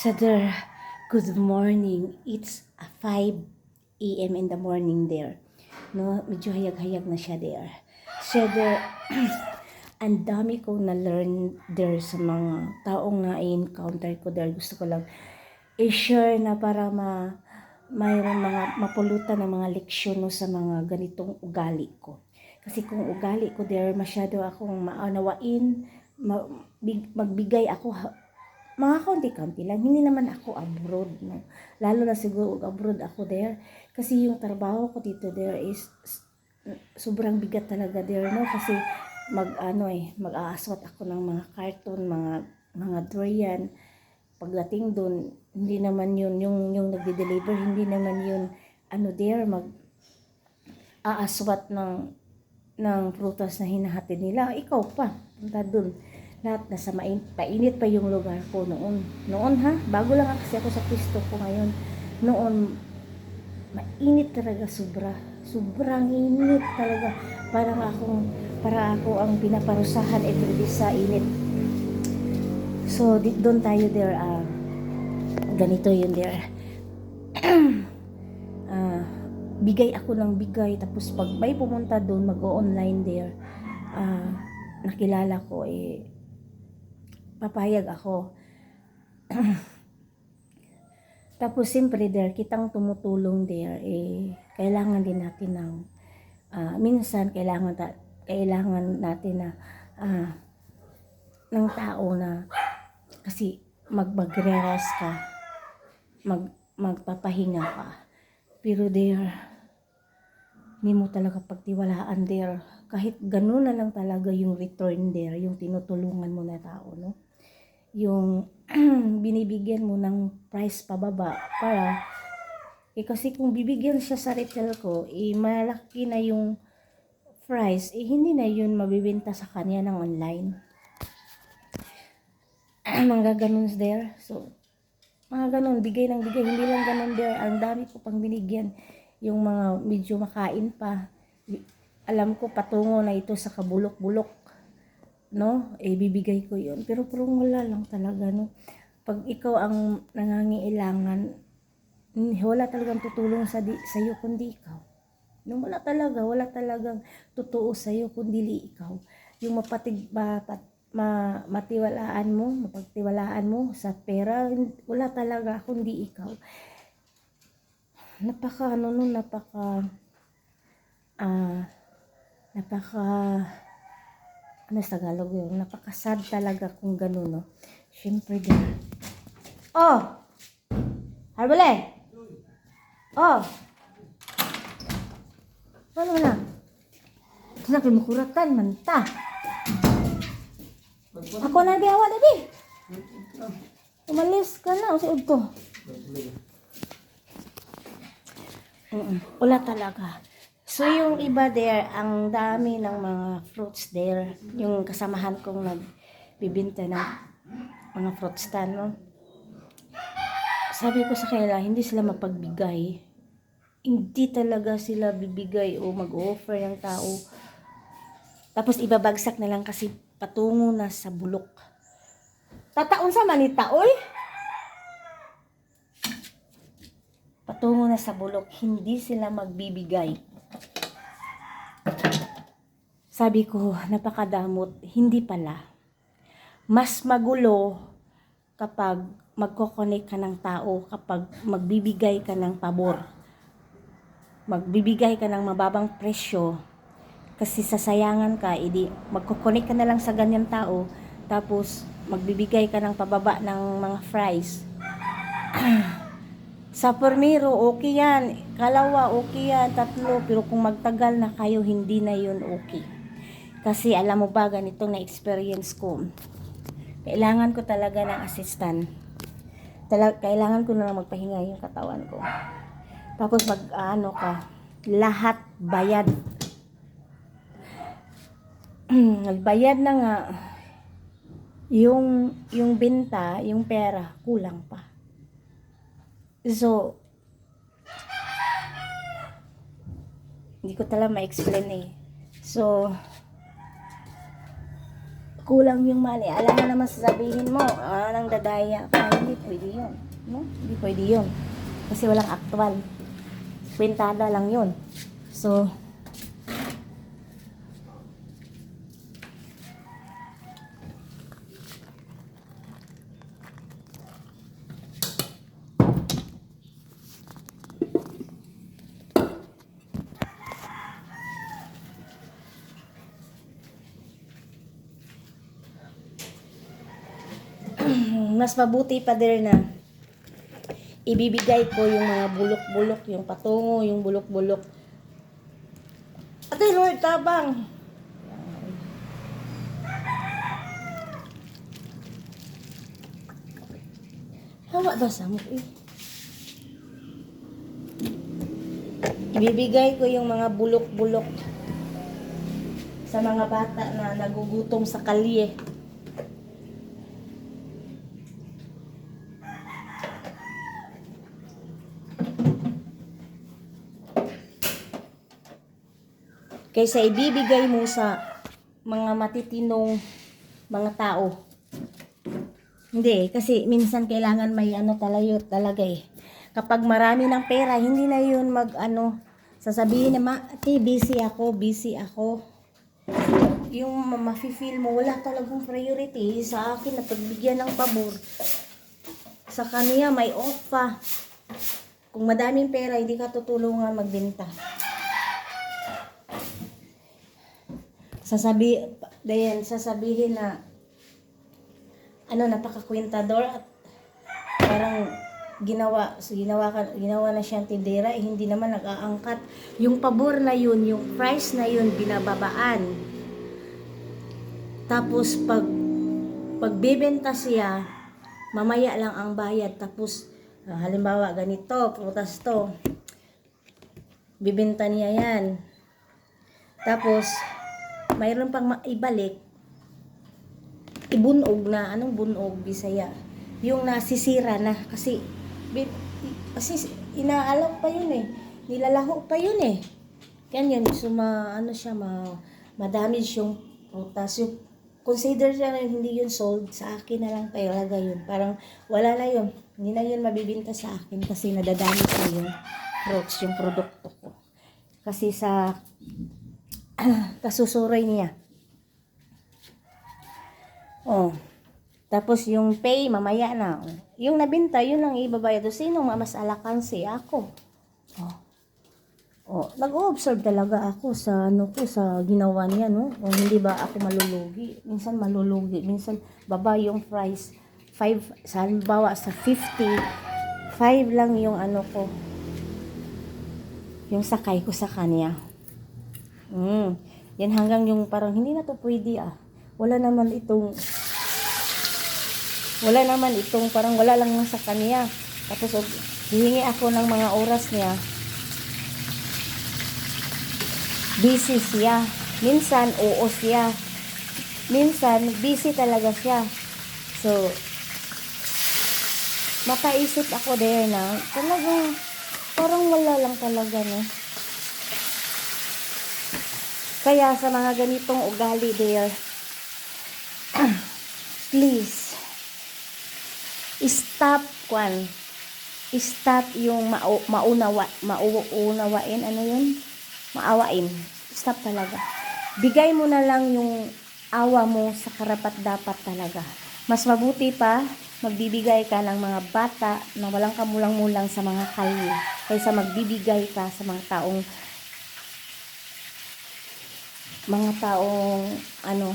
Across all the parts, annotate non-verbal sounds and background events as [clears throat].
There, good morning. It's 5 a.m. in the morning there. No, medyo hayag-hayag na siya there. There, [clears throat] ang dami kong na-learn there sa mga taong na encounter ko there. Gusto ko lang i-share na para ma mayroong mga mapulutan ng mga leksyon no, sa mga ganitong ugali ko. Kasi kung ugali ko there, masyado akong maanawain, ma- big- magbigay ako mga kaunti-kaunti lang. Hindi naman ako abroad, no. Lalo na siguro abroad ako there. Kasi yung trabaho ko dito there is sobrang bigat talaga there, no. Kasi mag ano eh, mag-aaswat ako ng mga carton, mga mga durian. Pagdating doon, hindi naman yun, yung, yung nagde-deliver, hindi naman yun, ano there, mag aaswat ng ng prutas na hinahatid nila. Ikaw pa, punta doon lahat nasa main, painit pa yung lugar ko noon. Noon ha, bago lang kasi ako sa pwesto ko ngayon. Noon, mainit talaga sobra. Sobrang init talaga. Parang akong, para ako ang pinaparusahan everyday sa init. So, doon tayo there, ah, ganito yun there. [clears throat] Ah, bigay ako ng bigay, tapos pag may pumunta doon, mag-online there, ah, nakilala ko, eh, papayag ako. [clears throat] Tapos siyempre there, kitang tumutulong there, eh, kailangan din natin ng, ah, minsan kailangan, ta- kailangan natin na, ah, ng tao na, kasi mag ka, mag, magpapahinga ka. Pero there, hindi mo talaga pagtiwalaan there. Kahit ganun na lang talaga yung return there, yung tinutulungan mo na tao, no? Yung [clears throat] binibigyan mo ng price pababa para eh kasi kung bibigyan siya sa retail ko, eh malaki na yung price, eh hindi na yun mabibenta sa kanya ng online. [clears throat] mga ganun there. So, mga ganun, bigay ng bigay. Hindi lang ganun there. Ang dami ko pang binigyan. Yung mga medyo makain pa. Alam ko patungo na ito sa kabulok-bulok. No? Eh, bibigay ko yun. Pero parang wala lang talaga, no? Pag ikaw ang nangangailangan, wala talagang tutulong sa di, sa'yo kundi ikaw. No, wala talaga, wala talagang totoo sa'yo kundi ikaw. Yung mapatig, mapat, ma, matiwalaan mo, mapagtiwalaan mo sa pera, wala talaga kundi ikaw. Napaka, ano nun, napaka, ah, napaka, ano sa Tagalog yun, napaka-sad talaga kung gano'n, no. Siyempre din. Oh! Harbole! Oh! Ano na? Ito na, kimukuratan, manta. Ako na biyawa na di. Umalis ka na, usiod ko. Mm, Wala talaga. So yung iba there, ang dami ng mga fruits there. Yung kasamahan kong nagbibinta ng mga fruit stand, no? Sabi ko sa kanila, hindi sila mapagbigay. Hindi talaga sila bibigay o mag-offer ng tao. Tapos ibabagsak na lang kasi patungo na sa bulok. Tataon sa manita, oy! Patungo na sa bulok, hindi sila magbibigay. Sabi ko, napakadamot, hindi pala. Mas magulo kapag magkoconnect ka ng tao, kapag magbibigay ka ng pabor. Magbibigay ka ng mababang presyo, kasi sasayangan ka, edi magkoconnect ka na lang sa ganyan tao, tapos magbibigay ka ng pababa ng mga fries. [clears throat] sa permiro, okay yan. Kalawa, okay yan. Tatlo, pero kung magtagal na kayo, hindi na yun okay. Kasi alam mo ba, ganitong na-experience ko. Kailangan ko talaga ng assistant. Talag, kailangan ko na lang magpahinga yung katawan ko. Tapos mag, ano ka, lahat bayad [clears throat] nagbayad na nga yung yung benta, yung pera kulang pa. So hindi ko talaga ma-explain eh. So kulang yung money. Alam mo naman sasabihin mo, ah, nang dadaya ka. Hindi pwede yun. No? Hindi pwede yun. Kasi walang actual. Kwentada lang yun. So, mas mabuti pa there na ibibigay ko yung mga bulok-bulok, yung patungo, yung bulok-bulok. Ate Lord, tabang! Hawa ba sa mo eh? Ibibigay ko yung mga bulok-bulok sa mga bata na nagugutom sa kalye. Kaysa ibibigay mo sa mga matitinong mga tao. Hindi, kasi minsan kailangan may ano talayo talaga eh. Kapag marami ng pera, hindi na yun mag ano, sasabihin na, ma, ate, busy ako, busy ako. Yung ma- mafe-feel mo, wala talagang priority sa akin na pagbigyan ng pabor. Sa kanya, may off. Kung madaming pera, hindi ka tutulungan magbenta. Sasabi dayan sasabihin na ano napakakwentador at parang ginawa ginawa ka, ginawa na siyang tindera eh, hindi naman nag-aangkat. Yung pabor na yun yung price na yun binababaan. Tapos pag pagbebenta siya mamaya lang ang bayad. Tapos ah, halimbawa ganito prutas to bibenta niya yan. Tapos mayroon pang ibalik, ibunog na, anong bunog, Bisaya? Yung nasisira na, kasi, kasi inaalam pa yun eh, nilalaho pa yun eh. Yan yun, so ma, ano siya, ma, madamage yung prutas, yung consider siya na hindi yun sold, sa akin na lang talaga yun. Parang wala na yun, hindi na yun mabibinta sa akin kasi nadadamage na yung fruits, yung produkto ko. Kasi sa [clears throat] kasusuroy niya. Oh. Tapos yung pay, mamaya na. Yung nabinta, yun lang ibabayad. O, Sinong mamasalakan si ako? Oh. Oh, nag-observe talaga ako sa ano ko sa ginawa niya no. O hindi ba ako malulugi? Minsan malulugi, minsan baba yung price. 5 sa halimbawa sa 50, 5 lang yung ano ko. Yung sakay ko sa kanya. Mm. Yan hanggang yung parang hindi na to pwede ah. Wala naman itong wala naman itong parang wala lang sa kanya. Tapos og, hihingi ako ng mga oras niya. Busy siya. Minsan oo siya. Minsan busy talaga siya. So mapaisip ako din na talagang parang wala lang talaga no. Kaya sa mga ganitong ugali there, [clears throat] please, stop kwan. Stop yung mau, maunawa, mauunawain, ano yun? Maawain. Stop talaga. Bigay mo na lang yung awa mo sa karapat dapat talaga. Mas mabuti pa, magbibigay ka ng mga bata na walang kamulang-mulang sa mga kalye kaysa magbibigay ka sa mga taong mga taong ano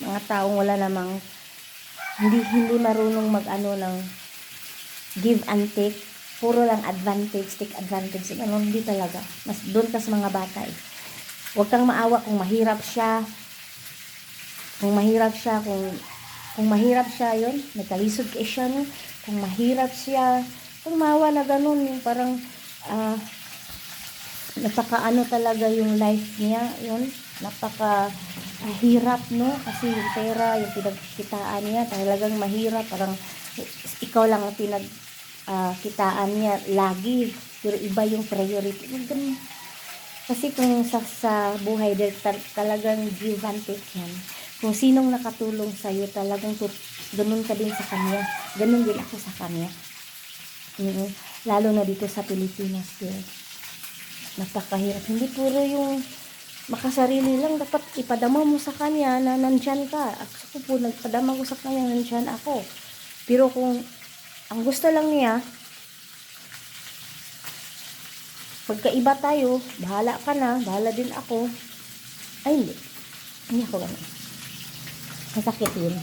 mga taong wala namang hindi hindi marunong mag ano ng give and take. Puro lang advantage take advantage. Ano hindi talaga. Mas doon ka sa mga bata eh. Huwag kang maawa kung mahirap siya. Kung mahirap siya kung kung mahirap siya yon nagkalisod kay siya no? Kung mahirap siya kung maawa na ganun yung parang ah napaka ano talaga yung life niya yun napaka hirap no kasi yung pera yung pinagkitaan niya talagang mahirap parang ikaw lang ang pinag kitaan niya lagi pero iba yung priority ganun. kasi kung sa, sa buhay tal- talagang give and take yan Kung sinong nakatulong sa'yo, talagang tut- ganun ka din sa kanya. Ganun din ako sa kanya. Mhm. Lalo na dito sa Pilipinas, girl. Napakahirap. Hindi puro yung makasarili lang. Dapat ipadama mo sa kanya na nandyan ka. Ako po, nagpadama ko sa kanya, nandyan ako. Pero kung ang gusto lang niya, pagkaiba tayo, bahala ka na, bahala din ako. Ay, hindi. Hindi ako ganun. Masakit yun.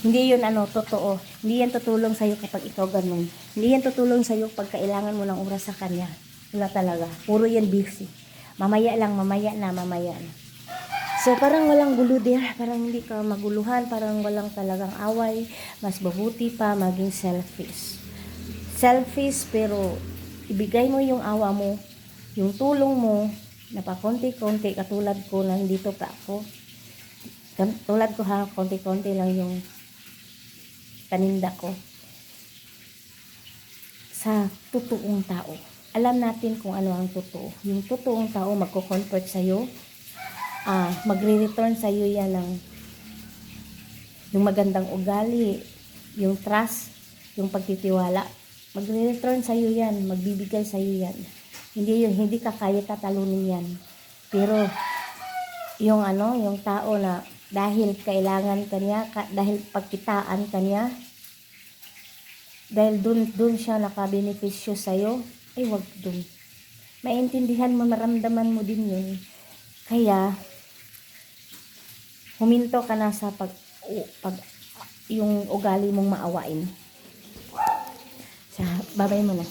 Hindi yun ano, totoo. Hindi yan tutulong sa'yo kapag ikaw ganun. Hindi yan tutulong sa'yo pag kailangan mo ng oras sa kanya. Wala talaga. Puro yan busy. Mamaya lang, mamaya na, mamaya na. So, parang walang gulo there. [laughs] Parang hindi ka maguluhan. Parang walang talagang away. Mas mabuti pa maging selfish. Selfish, pero ibigay mo yung awa mo, yung tulong mo, na pa konti-konti, katulad ko, nandito pa ako. Tulad ko ha, konti-konti lang yung paninda ko sa totoong tao. Alam natin kung ano ang totoo. Yung totoong tao magko-convert sa'yo, ah, magre-return sa'yo yan ng yung magandang ugali, yung trust, yung pagtitiwala. Magre-return sa'yo yan, magbibigay sa'yo yan. Hindi yung hindi ka kaya tatalunin yan. Pero yung ano, yung tao na dahil kailangan kanya, ka, dahil pagkitaan kanya, dahil dun, dun siya nakabenepisyo sa'yo, ay wag dun. Maintindihan mo, maramdaman mo din yun. Kaya, huminto ka na sa pag, u- pag yung ugali mong maawain. Sa, babay mo na.